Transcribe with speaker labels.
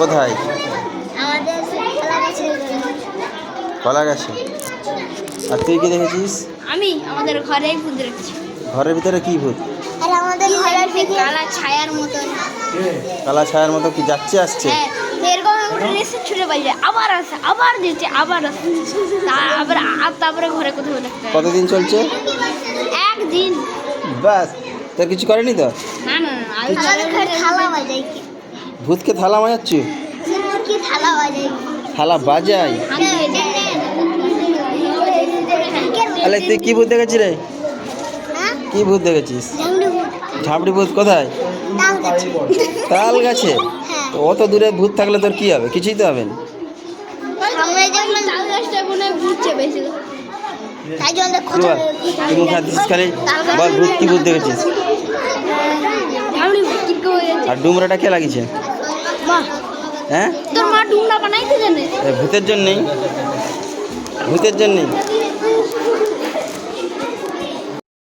Speaker 1: কোথায়?
Speaker 2: আমাদের কলা গাছে
Speaker 1: আর তুই কি দেখেছিস?
Speaker 3: আমি আমাদের ঘরেই ভূত রেখেছি
Speaker 1: ঘরের ভিতরে কি ভূত?
Speaker 2: আর আমাদের ঘরের দিকে
Speaker 3: কালা ছায়ার মতন।
Speaker 1: কালা ছায়ার মতো কি যাচ্ছে আসছে?
Speaker 3: হ্যাঁ এরকম রেসে ছুটে পাইলে আবার আসে আবার দিচ্ছে আবার আসে। তারপরে আর তারপরে ঘরে কোথাও দেখতে।
Speaker 1: কতদিন চলছে?
Speaker 3: একদিন।
Speaker 1: ব্যাস তো কিছু করেনি তো?
Speaker 3: না না না আমি
Speaker 2: ঘরে বাজাই। কি
Speaker 1: ভূতকে থালা মাজাচ্ছি
Speaker 2: থালা বাজাই
Speaker 1: তাহলে তুই কি ভূত দেখেছিস রে
Speaker 2: হ্যাঁ
Speaker 1: কি ভূত দেখেছিস ঝাঁপড়ি ভূত কোথায়
Speaker 2: তাল গাছে হ্যাঁ
Speaker 1: অত দূরে ভূত থাকলে তোর কি হবে কিছুই তো হবে না
Speaker 3: মনে হয়
Speaker 1: বল ভূত কি ভূত দেখেছিস
Speaker 3: হয়ে
Speaker 1: আর ডুমরাটা কে লাগিয়েছে হ্যাঁ
Speaker 3: তোর মা ডুমরা বানাইতে জানে
Speaker 1: এ ভূতের জন্যেই ভূতের জন্যেই